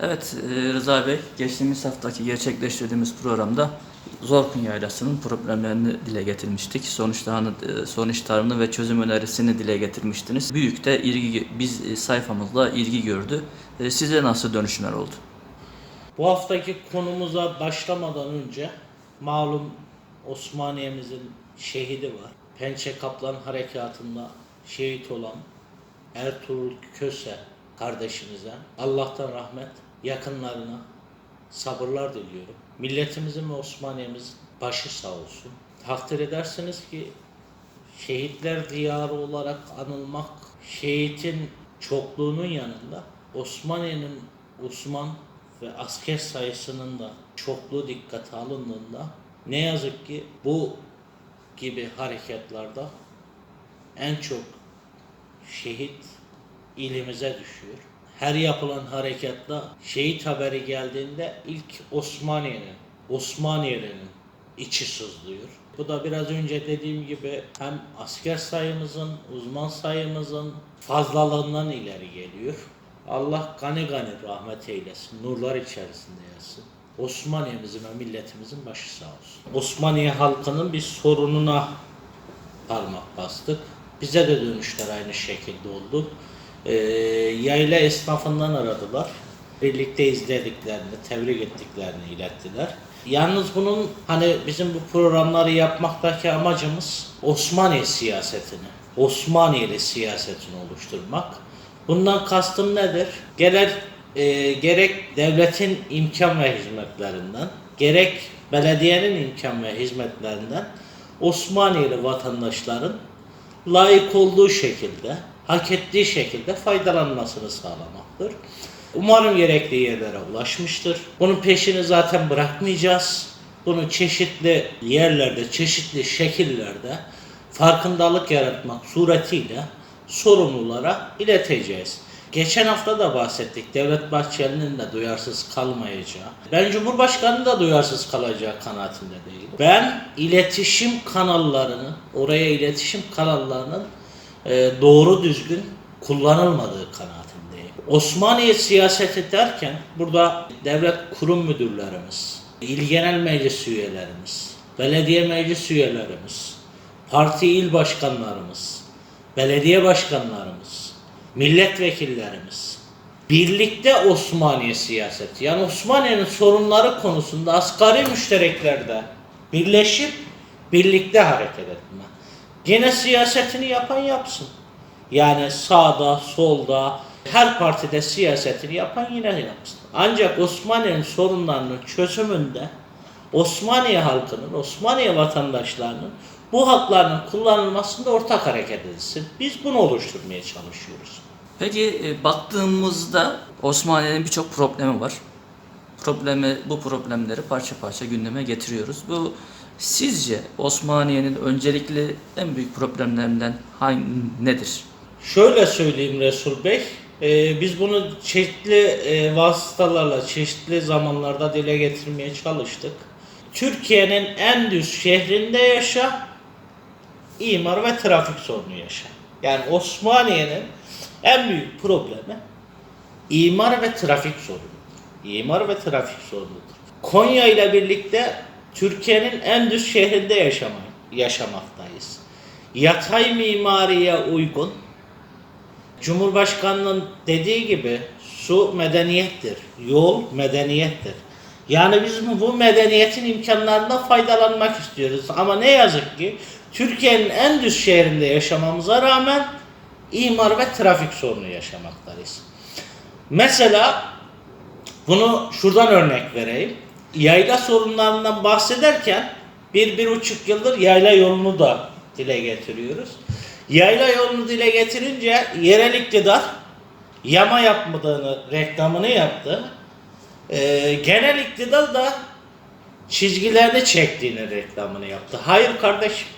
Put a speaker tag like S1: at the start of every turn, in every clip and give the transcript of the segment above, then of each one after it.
S1: Evet e, Rıza Bey, geçtiğimiz haftaki gerçekleştirdiğimiz programda Zorkun Yaylası'nın problemlerini dile getirmiştik. Sonuçlarını, e, sonuçlarını ve çözüm önerisini dile getirmiştiniz. Büyük de ilgi, biz e, sayfamızla ilgi gördü. Size nasıl dönüşümler oldu?
S2: Bu haftaki konumuza başlamadan önce malum Osmaniye'mizin şehidi var. Pençe Kaplan Harekatı'nda şehit olan Ertuğrul Köse kardeşimize Allah'tan rahmet, yakınlarına sabırlar diliyorum. Milletimizin ve Osmaniye'mizin başı sağ olsun. Takdir edersiniz ki şehitler diyarı olarak anılmak, şehitin çokluğunun yanında Osmaniye'nin Osman ve asker sayısının da çokluğu dikkate alındığında ne yazık ki bu gibi harekatlarda en çok şehit ilimize düşüyor. Her yapılan harekatta şehit haberi geldiğinde ilk Osmaniye'nin, Osmaniye'nin içi sızlıyor. Bu da biraz önce dediğim gibi hem asker sayımızın, uzman sayımızın fazlalığından ileri geliyor. Allah gani gani rahmet eylesin, nurlar içerisinde yatsın. Osmaniye'mizin ve milletimizin başı sağ olsun. Osmaniye halkının bir sorununa parmak bastık. Bize de dönüşler aynı şekilde oldu. Ee, yayla esnafından aradılar. Birlikte izlediklerini, tebrik ettiklerini ilettiler. Yalnız bunun hani bizim bu programları yapmaktaki amacımız Osmaniye siyasetini, Osmaniyeli siyasetini oluşturmak. Bundan kastım nedir? Gerek, e, gerek devletin imkan ve hizmetlerinden, gerek belediyenin imkan ve hizmetlerinden Osmaniyeli vatandaşların layık olduğu şekilde, hak ettiği şekilde faydalanmasını sağlamaktır. Umarım gerekli yerlere ulaşmıştır. Bunun peşini zaten bırakmayacağız. Bunu çeşitli yerlerde, çeşitli şekillerde farkındalık yaratmak suretiyle sorumlulara ileteceğiz. Geçen hafta da bahsettik. Devlet Bahçeli'nin de duyarsız kalmayacağı. Ben Cumhurbaşkanı'nın da duyarsız kalacağı kanaatinde değilim. Ben iletişim kanallarının, oraya iletişim kanallarının e, doğru düzgün kullanılmadığı kanaatindeyim. Osmaniye siyaseti derken burada devlet kurum müdürlerimiz, il genel meclis üyelerimiz, belediye meclis üyelerimiz, parti il başkanlarımız, belediye başkanlarımız, milletvekillerimiz, birlikte Osmaniye siyaseti, yani Osmaniye'nin sorunları konusunda asgari müştereklerde birleşip birlikte hareket etme. Gene siyasetini yapan yapsın. Yani sağda, solda, her partide siyasetini yapan yine yapsın. Ancak Osmaniye'nin sorunlarının çözümünde Osmaniye halkının, Osmaniye vatandaşlarının bu haklarının kullanılmasında ortak hareket edilsin. Biz bunu oluşturmaya çalışıyoruz.
S1: Peki e, baktığımızda Osmaniye'nin birçok problemi var. Problemi, bu problemleri parça parça gündeme getiriyoruz. Bu sizce Osmaniye'nin öncelikli en büyük problemlerinden hangi, nedir?
S2: Şöyle söyleyeyim Resul Bey, e, biz bunu çeşitli e, vasıtalarla, çeşitli zamanlarda dile getirmeye çalıştık. Türkiye'nin en düz şehrinde yaşa, imar ve trafik sorunu yaşa. Yani Osmaniye'nin en büyük problemi imar ve trafik sorunudur. İmar ve trafik sorunudur. Konya ile birlikte Türkiye'nin en düz şehrinde yaşama, yaşamaktayız. Yatay mimariye uygun, Cumhurbaşkanının dediği gibi su medeniyettir, yol medeniyettir. Yani biz bu medeniyetin imkanlarından faydalanmak istiyoruz. Ama ne yazık ki Türkiye'nin en düz şehrinde yaşamamıza rağmen imar ve trafik sorunu yaşamaktayız. Mesela bunu şuradan örnek vereyim. Yayla sorunlarından bahsederken bir, bir buçuk yıldır yayla yolunu da dile getiriyoruz. Yayla yolunu dile getirince yerel iktidar yama yapmadığını, reklamını yaptı. Ee, genel iktidar da çizgilerini çektiğini reklamını yaptı. Hayır kardeşim.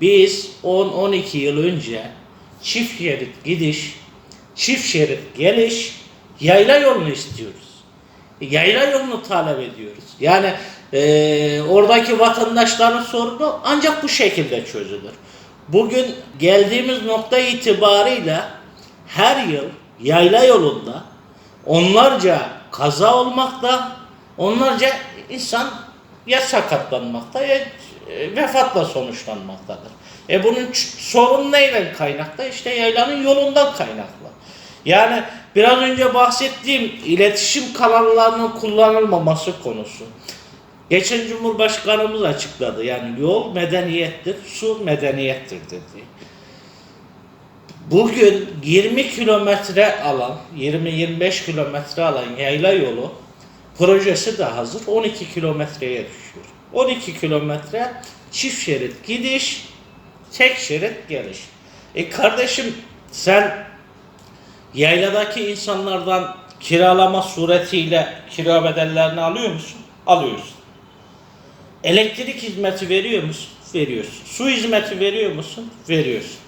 S2: Biz 10-12 yıl önce çift şerit gidiş, çift şerit geliş, yayla yolunu istiyoruz. Yayla yolunu talep ediyoruz. Yani eee, oradaki vatandaşların sorunu ancak bu şekilde çözülür. Bugün geldiğimiz nokta itibarıyla her yıl yayla yolunda onlarca kaza olmakta, onlarca insan ya sakatlanmakta ya e, vefatla sonuçlanmaktadır. E bunun sorun neyle kaynaklı? İşte yaylanın yolundan kaynaklı. Yani biraz önce bahsettiğim iletişim kanallarının kullanılmaması konusu. Geçen Cumhurbaşkanımız açıkladı. Yani yol medeniyettir, su medeniyettir dedi. Bugün 20 kilometre alan, 20-25 kilometre alan yayla yolu projesi de hazır. 12 kilometreye düşüyor. 12 kilometre çift şerit gidiş, tek şerit geliş. E kardeşim sen yayladaki insanlardan kiralama suretiyle kira bedellerini alıyor musun? Alıyorsun. Elektrik hizmeti veriyor musun? Veriyorsun. Su hizmeti veriyor musun? Veriyorsun.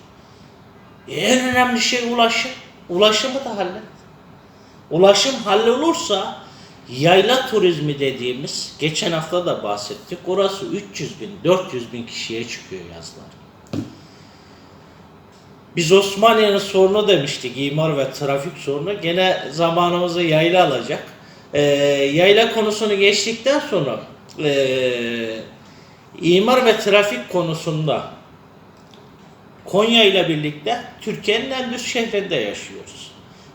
S2: E, En önemli şey ulaşım. Ulaşımı da hallet. Ulaşım hallolursa yayla turizmi dediğimiz geçen hafta da bahsettik. Orası 300 bin, 400 bin kişiye çıkıyor yazlar. Biz Osmaniye'nin sorunu demiştik, imar ve trafik sorunu. Gene zamanımızı yayla alacak. Ee, yayla konusunu geçtikten sonra ee, imar ve trafik konusunda Konya ile birlikte Türkiye'nin en düz şehrinde yaşıyoruz.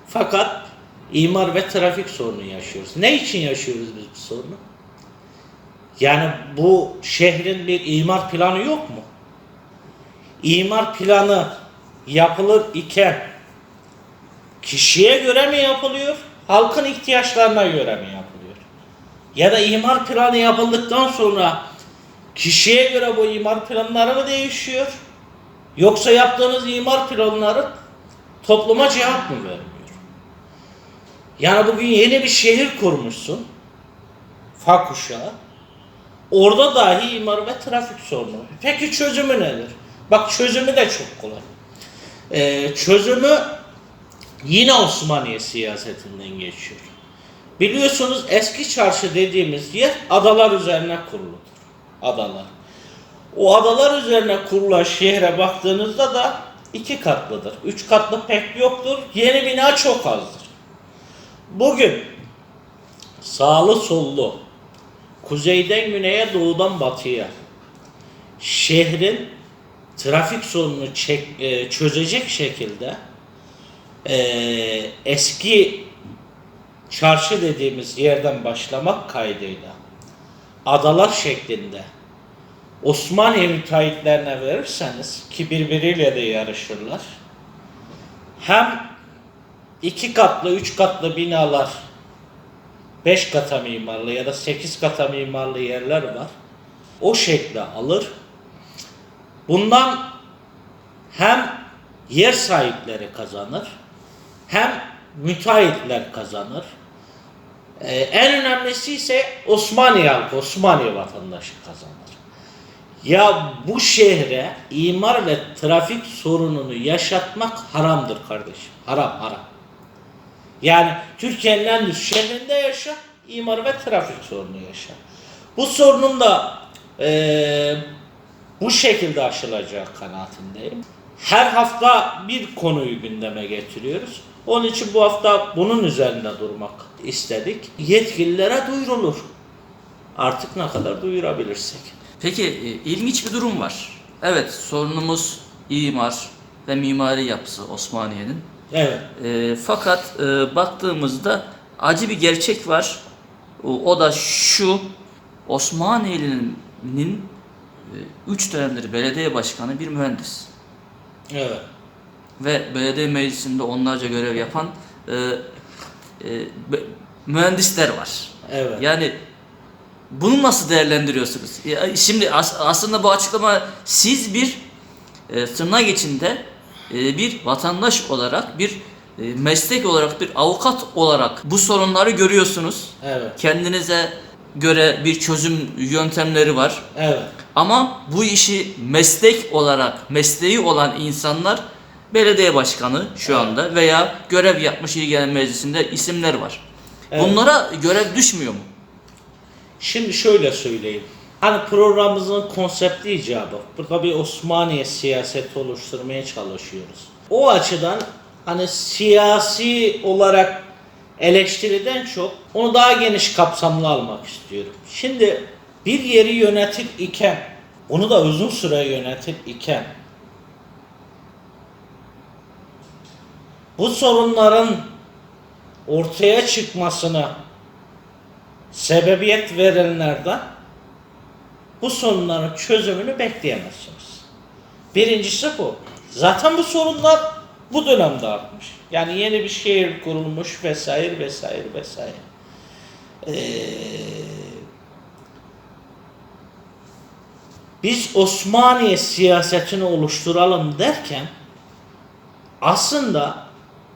S2: Fakat imar ve trafik sorunu yaşıyoruz. Ne için yaşıyoruz biz bu sorunu? Yani bu şehrin bir imar planı yok mu? İmar planı yapılır iken kişiye göre mi yapılıyor? Halkın ihtiyaçlarına göre mi yapılıyor? Ya da imar planı yapıldıktan sonra kişiye göre bu imar planları mı değişiyor? Yoksa yaptığınız imar planları topluma cevap mı vermiyor? Yani bugün yeni bir şehir kurmuşsun. Fakuşa. Orada dahi imar ve trafik sorunu. Peki çözümü nedir? Bak çözümü de çok kolay. Ee, çözümü yine Osmaniye siyasetinden geçiyor. Biliyorsunuz eski çarşı dediğimiz yer adalar üzerine kuruludur. Adalar. O adalar üzerine kurulan şehre baktığınızda da iki katlıdır. Üç katlı pek yoktur. Yeni bina çok azdır. Bugün sağlı sollu kuzeyden güneye doğudan batıya şehrin trafik sorununu çek- e, çözecek şekilde e, eski çarşı dediğimiz yerden başlamak kaydıyla adalar şeklinde Osmaniye müteahhitlerine verirseniz ki birbiriyle de yarışırlar. Hem iki katlı, üç katlı binalar beş kata mimarlı ya da sekiz kata mimarlı yerler var. O şekle alır. Bundan hem yer sahipleri kazanır hem müteahhitler kazanır. Ee, en önemlisi ise Osmaniye halkı, Osmaniye vatandaşı kazanır. Ya bu şehre imar ve trafik sorununu yaşatmak haramdır kardeşim. Haram haram. Yani Türkiye'nin en düz şehrinde yaşa, imar ve trafik sorunu yaşa. Bu sorunun da eee, bu şekilde aşılacağı kanaatindeyim. Her hafta bir konuyu gündeme getiriyoruz. Onun için bu hafta bunun üzerinde durmak istedik. Yetkililere duyurulur. Artık ne kadar duyurabilirsek.
S1: Peki e, ilginç bir durum var. Evet sorunumuz imar ve mimari yapısı Osmaniye'nin.
S2: Evet.
S1: E, fakat e, baktığımızda acı bir gerçek var. O, o da şu Osmaniyeli'nin 3 dönemdir belediye başkanı bir mühendis.
S2: Evet.
S1: ve belediye meclisinde onlarca görev yapan e, e, mühendisler var.
S2: Evet.
S1: Yani bunu nasıl değerlendiriyorsunuz? Ya, şimdi as- aslında bu açıklama siz bir e, tırnak içinde e, bir vatandaş olarak, bir e, meslek olarak, bir avukat olarak bu sorunları görüyorsunuz.
S2: Evet.
S1: Kendinize göre bir çözüm yöntemleri var.
S2: Evet.
S1: Ama bu işi meslek olarak, mesleği olan insanlar belediye başkanı şu
S2: Evet.
S1: anda veya görev yapmış il genel meclisinde isimler var.
S2: Evet.
S1: Bunlara görev düşmüyor mu?
S2: Şimdi şöyle söyleyeyim. Hani programımızın konsepti icabı. Burada bir Osmaniye siyaseti oluşturmaya çalışıyoruz. O açıdan hani siyasi olarak eleştiriden çok onu daha geniş kapsamlı almak istiyorum. Şimdi bir yeri yönetir iken, onu da uzun süre yönetir iken bu sorunların ortaya çıkmasına sebebiyet verenlerden bu sorunların çözümünü bekleyemezsiniz. Birincisi bu. Zaten bu sorunlar bu dönemde artmış. Yani yeni bir şehir kurulmuş vesaire vesaire vesaire. Ee, biz Osmaniye siyasetini oluşturalım derken aslında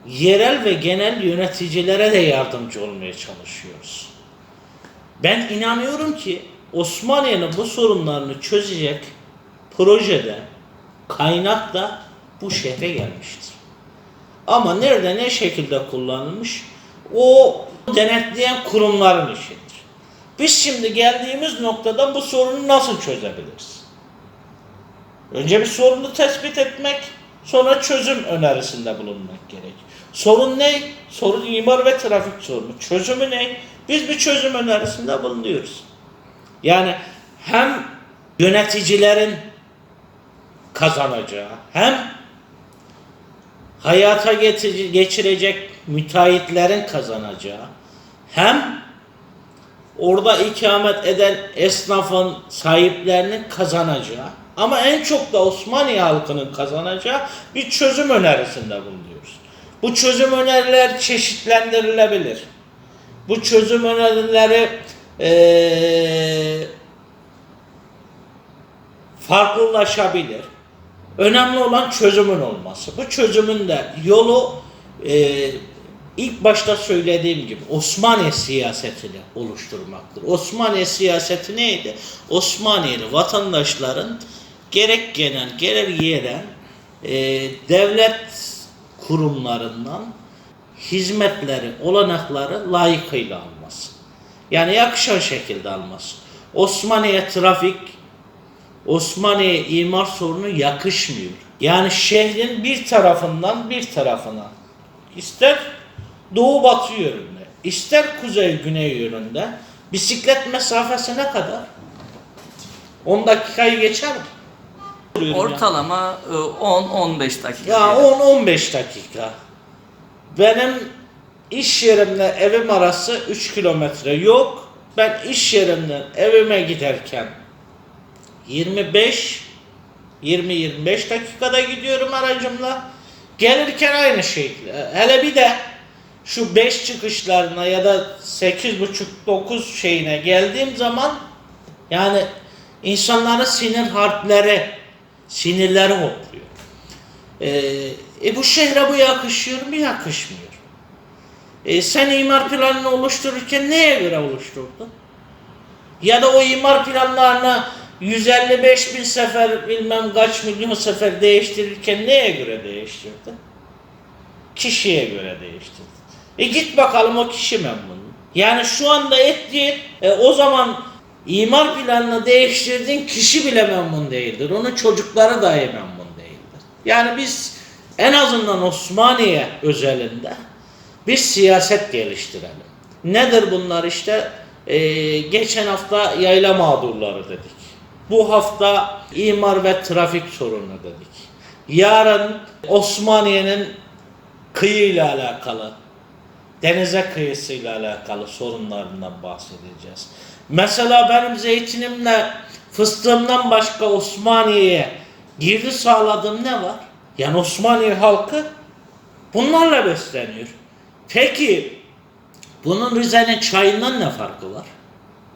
S2: yerel ve genel yöneticilere de yardımcı olmaya çalışıyoruz. Ben inanıyorum ki Osmaniye'nin bu sorunlarını çözecek projede kaynak da bu şehre gelmiştir. Ama nerede ne şekilde kullanılmış o denetleyen kurumların işidir. Biz şimdi geldiğimiz noktada bu sorunu nasıl çözebiliriz? Önce bir sorunu tespit etmek, sonra çözüm önerisinde bulunmak gerek. Sorun ne? Sorun imar ve trafik sorunu. Çözümü ne? Biz bir çözüm önerisinde bulunuyoruz. Yani hem yöneticilerin kazanacağı hem hayata geçirecek müteahhitlerin kazanacağı hem orada ikamet eden esnafın sahiplerinin kazanacağı ama en çok da Osmaniye halkının kazanacağı bir çözüm önerisinde bulunuyoruz. Bu çözüm öneriler çeşitlendirilebilir. Bu çözüm önerileri eee farklılaşabilir. Önemli olan çözümün olması. Bu çözümün de yolu e, ilk başta söylediğim gibi Osmaniye siyasetini oluşturmaktır. Osmaniye siyaseti neydi? Osmaniyeli vatandaşların gerek genel gerek yerel e, devlet kurumlarından hizmetleri, olanakları layıkıyla alması. Yani yakışan şekilde alması. Osmaniye trafik Osmaniye imar sorunu yakışmıyor. Yani şehrin bir tarafından bir tarafına ister doğu batı yönünde, ister kuzey güney yönünde bisiklet mesafesi ne kadar? 10 dakikayı geçer mi?
S1: Ortalama e, 10-15 dakika.
S2: Ya
S1: diyelim.
S2: 10-15 dakika. Benim iş yerimle evim arası 3 kilometre yok. Ben iş yerimden evime giderken 25 20-25 dakikada gidiyorum aracımla. Gelirken aynı şekilde. Hele bir de şu 5 çıkışlarına ya da 8.5-9 şeyine geldiğim zaman yani insanların sinir harpleri, sinirleri hopluyor. Ee, e bu şehre bu yakışıyor mu? Yakışmıyor. E, sen imar planını oluştururken neye göre oluşturdun? Ya da o imar planlarını 155 bin sefer bilmem kaç milyon sefer değiştirirken neye göre değiştirdin? Kişiye göre değiştirdin. E git bakalım o kişi memnun? Yani şu anda ettiğin e, o zaman imar planını değiştirdiğin kişi bile memnun değildir. Onun çocukları dahi memnun değildir. Yani biz en azından Osmaniye özelinde bir siyaset geliştirelim. Nedir bunlar işte? Ee, geçen hafta yayla mağdurları dedik. Bu hafta imar ve trafik sorunu dedik. Yarın Osmaniye'nin kıyıyla alakalı, denize kıyısıyla alakalı sorunlarından bahsedeceğiz. Mesela benim zeytinimle fıstığımdan başka Osmaniye'ye girdi sağladığım ne var? Yani Osmaniye halkı bunlarla besleniyor. Peki bunun Rize'nin çayından ne farkı var?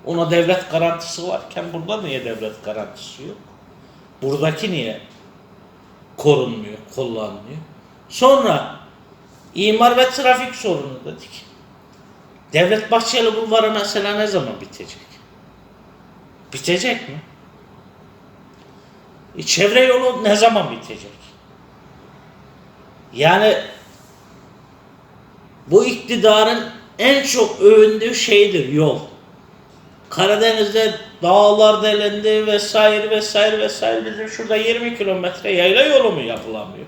S2: Ona devlet garantisi varken burada niye devlet garantisi yok? Buradaki niye korunmuyor, kullanılmıyor? Sonra imar ve trafik sorunu dedik. Devlet Bahçeli Bulvarı mesela ne zaman bitecek? Bitecek mi? E, çevre yolu ne zaman bitecek? Yani bu iktidarın en çok övündüğü şeydir yol. Karadeniz'de dağlar delendi vesaire vesaire vesaire. Bizim şurada 20 kilometre yayla yolu mu yapılamıyor?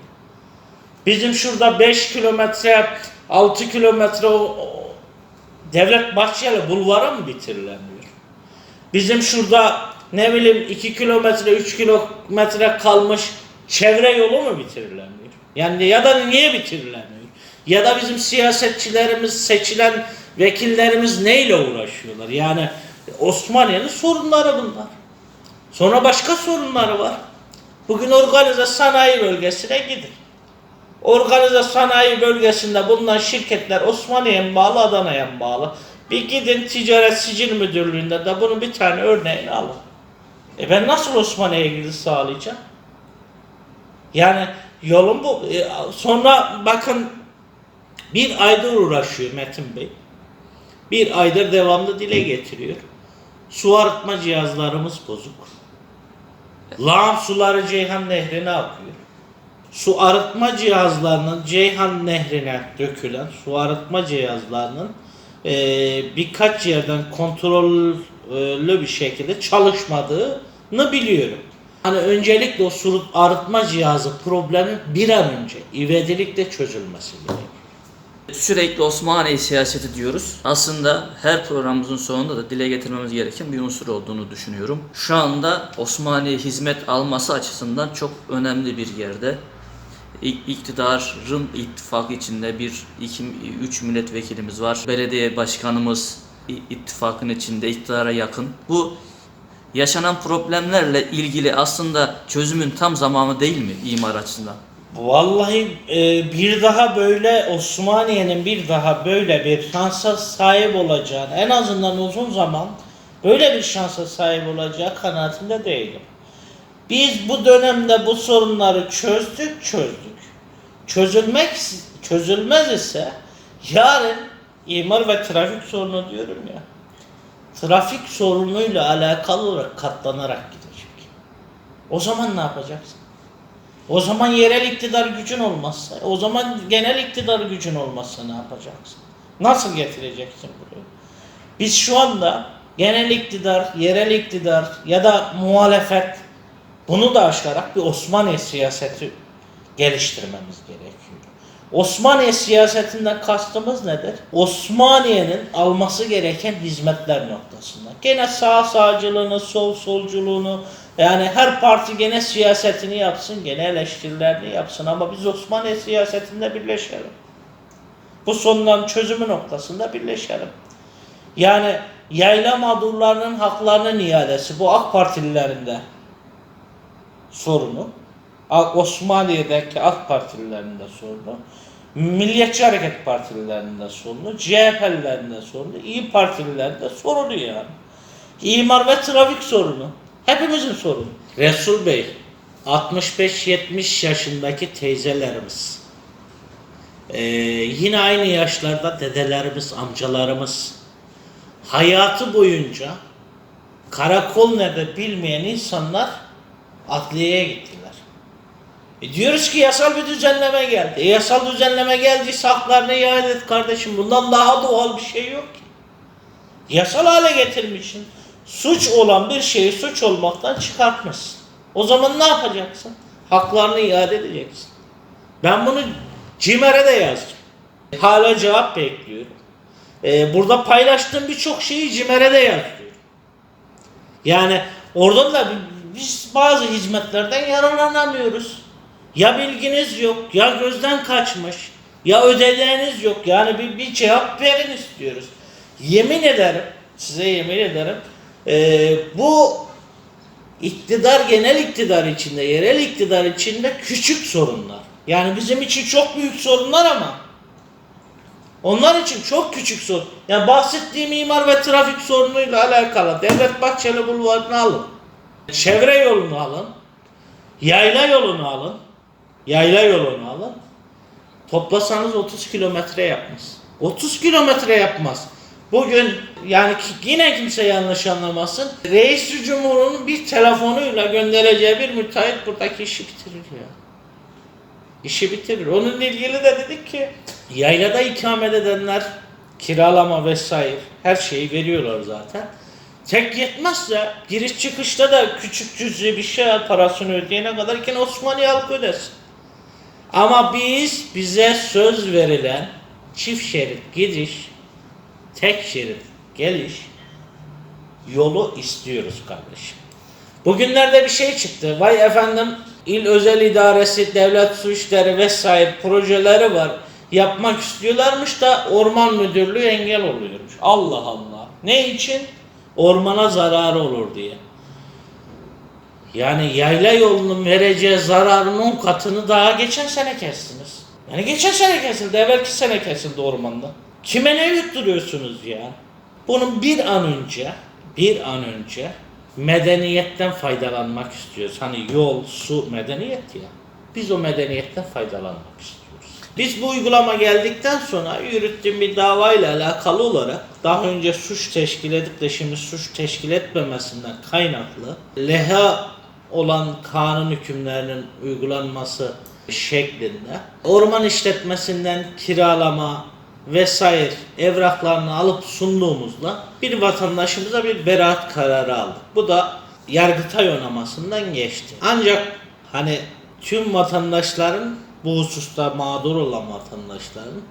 S2: Bizim şurada 5 kilometre 6 kilometre Devlet Bahçeli bulvarı mı bitirilemiyor? Bizim şurada ne bileyim 2 kilometre 3 kilometre kalmış çevre yolu mu bitirilemiyor? Yani ya da niye bitirilemiyor? Ya da bizim siyasetçilerimiz, seçilen vekillerimiz neyle uğraşıyorlar? Yani Osmaniye'nin sorunları bunlar. Sonra başka sorunları var. Bugün organize sanayi bölgesine gidin. Organize sanayi bölgesinde bulunan şirketler Osmaniye'ye bağlı, Adana'ya bağlı? Bir gidin ticaret sicil müdürlüğünde de bunun bir tane örneğini alın. E ben nasıl Osmaniye'ye giriş sağlayacağım? Yani yolun bu. E, sonra bakın bir aydır uğraşıyor Metin Bey. Bir aydır devamlı dile getiriyor. Su arıtma cihazlarımız bozuk. Lağım suları Ceyhan Nehri'ne akıyor. Su arıtma cihazlarının Ceyhan Nehri'ne dökülen su arıtma cihazlarının eee, birkaç yerden kontrollü bir şekilde çalışmadığını biliyorum. Hani öncelikle o su arıtma cihazı problemi bir an önce ivedilikle çözülmesi gerekiyor.
S1: Sürekli Osmaniye siyaseti diyoruz. Aslında her programımızın sonunda da dile getirmemiz gereken bir unsur olduğunu düşünüyorum. Şu anda Osmaniye hizmet alması açısından çok önemli bir yerde. İk- İktidarın ittifakı içinde bir, iki, üç milletvekilimiz var. Belediye başkanımız ittifakın içinde iktidara yakın. Bu yaşanan problemlerle ilgili aslında çözümün tam zamanı değil mi imar açısından?
S2: Vallahi e, bir daha böyle Osmaniye'nin bir daha böyle bir şansa sahip olacağını en azından uzun zaman böyle bir şansa sahip olacağı kanaatinde değilim. Biz bu dönemde bu sorunları çözdük çözdük. Çözülmek çözülmez ise yarın imar ve trafik sorunu diyorum ya. Trafik sorunuyla alakalı olarak katlanarak gidecek. O zaman ne yapacaksın? O zaman yerel iktidar gücün olmazsa, o zaman genel iktidar gücün olmazsa ne yapacaksın? Nasıl getireceksin burayı? Biz şu anda genel iktidar, yerel iktidar ya da muhalefet bunu da aşarak bir Osmaniye siyaseti geliştirmemiz gerekiyor. Osmaniye siyasetinden kastımız nedir? Osmaniye'nin alması gereken hizmetler noktasında. Gene sağ sağcılığını, sol solculuğunu, yani her parti gene siyasetini yapsın, gene eleştirilerini yapsın ama biz Osmaniye siyasetinde birleşelim. Bu sorunların çözümü noktasında birleşelim. Yani yayla mağdurlarının haklarının iadesi bu AK Partililerin de sorunu. Osmaniye'deki AK Partililerin de sorunu. Milliyetçi Hareket Partililerin de sorunu. CHP'lilerin de sorunu. İyi Partililerin de sorunu yani. İmar ve trafik sorunu. Hepimizin sorunu. Resul Bey, 65-70 yaşındaki teyzelerimiz, ee, yine aynı yaşlarda dedelerimiz, amcalarımız, hayatı boyunca karakol nerede bilmeyen insanlar adliyeye gittiler. E diyoruz ki yasal bir düzenleme geldi. E yasal düzenleme geldiyse haklarını iade et kardeşim. Bundan daha doğal bir şey yok ki. Yasal hale getirmişsin. Suç olan bir şeyi suç olmaktan çıkartmışsın. O zaman ne yapacaksın? Haklarını iade edeceksin. Ben bunu CİMER'e de yazdım. Hala cevap bekliyorum. Ee, burada paylaştığım birçok şeyi CİMER'e de yazıyorum. Yani oradan da biz bazı hizmetlerden yararlanamıyoruz. Ya bilginiz yok, ya gözden kaçmış, ya ödediğiniz yok. Yani bir, bir cevap verin istiyoruz. Yemin ederim, size yemin ederim, eee, bu iktidar genel iktidar içinde, yerel iktidar içinde küçük sorunlar. Yani bizim için çok büyük sorunlar ama onlar için çok küçük sorun. Yani bahsettiğim imar ve trafik sorunuyla alakalı Devlet Bahçeli Bulvarı'nı alın. Çevre yolunu alın. Yayla yolunu alın. Yayla yolunu alın. Toplasanız 30 kilometre yapmaz. 30 kilometre yapmaz. Bugün yani yine kimse yanlış anlamasın. Reis Cumhur'un bir telefonuyla göndereceği bir müteahhit buradaki işi bitirir ya. İşi bitirir. Onunla ilgili de dedik ki yaylada ikamet edenler kiralama vesaire her şeyi veriyorlar zaten. Tek yetmezse giriş çıkışta da küçük cüzi bir şey parasını ödeyene kadar yine Osmanlı halkı ödesin. Ama biz bize söz verilen çift şerit gidiş tek şerit geliş yolu istiyoruz kardeşim. Bugünlerde bir şey çıktı. Vay efendim il özel idaresi, devlet su işleri vesaire projeleri var. Yapmak istiyorlarmış da orman müdürlüğü engel oluyormuş. Allah Allah. Ne için? Ormana zararı olur diye. Yani yayla yolunun vereceği zararın 10 katını daha geçen sene kestiniz. Yani geçen sene kesildi, evvelki sene kesildi ormanda. Kime ne yutturuyorsunuz ya? Bunun bir an önce, bir an önce medeniyetten faydalanmak istiyoruz. Hani yol, su, medeniyet ya. Biz o medeniyetten faydalanmak istiyoruz. Biz bu uygulama geldikten sonra yürüttüğüm bir davayla alakalı olarak daha önce suç teşkil edip de şimdi suç teşkil etmemesinden kaynaklı leha olan kanun hükümlerinin uygulanması şeklinde orman işletmesinden kiralama vesaire evraklarını alıp sunduğumuzda bir vatandaşımıza bir beraat kararı aldık. Bu da Yargıtay onamasından geçti. Ancak hani tüm vatandaşların bu hususta mağdur olan vatandaşların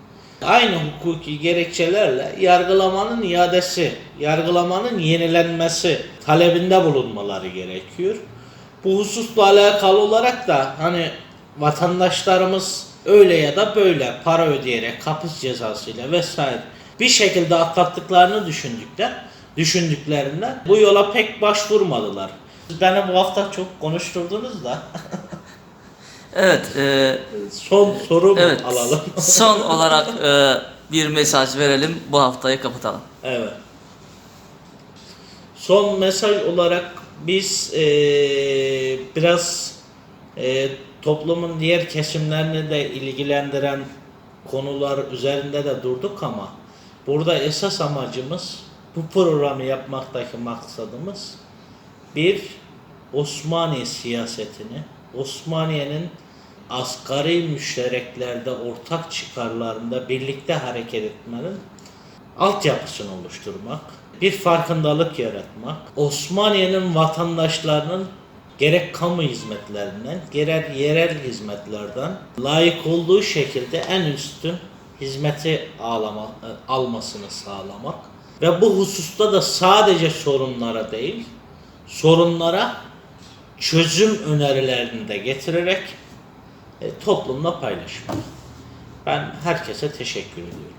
S2: aynı hukuki gerekçelerle yargılamanın iadesi, yargılamanın yenilenmesi talebinde bulunmaları gerekiyor. Bu hususla alakalı olarak da hani vatandaşlarımız öyle ya da böyle para ödeyerek hapis cezasıyla vesaire bir şekilde atlattıklarını düşündükler, düşündüklerinden bu yola pek başvurmadılar. Beni bu hafta çok konuşturdunuz da
S1: Evet, e,
S2: son soru
S1: evet.
S2: alalım.
S1: Son olarak e, bir mesaj verelim. Bu haftayı kapatalım.
S2: Evet. Son mesaj olarak biz eee, biraz eee, toplumun diğer kesimlerini de ilgilendiren konular üzerinde de durduk ama burada esas amacımız bu programı yapmaktaki maksadımız bir Osmaniye siyasetini, Osmaniye'nin asgari müştereklerde ortak çıkarlarında birlikte hareket etmenin altyapısını oluşturmak, bir farkındalık yaratmak, Osmaniye'nin vatandaşlarının gerek kamu hizmetlerinden, gerek yerel hizmetlerden layık olduğu şekilde en üstün hizmeti ağlama, almasını sağlamak ve bu hususta da sadece sorunlara değil, sorunlara çözüm önerilerini de getirerek toplumla paylaşmak. Ben herkese teşekkür ediyorum.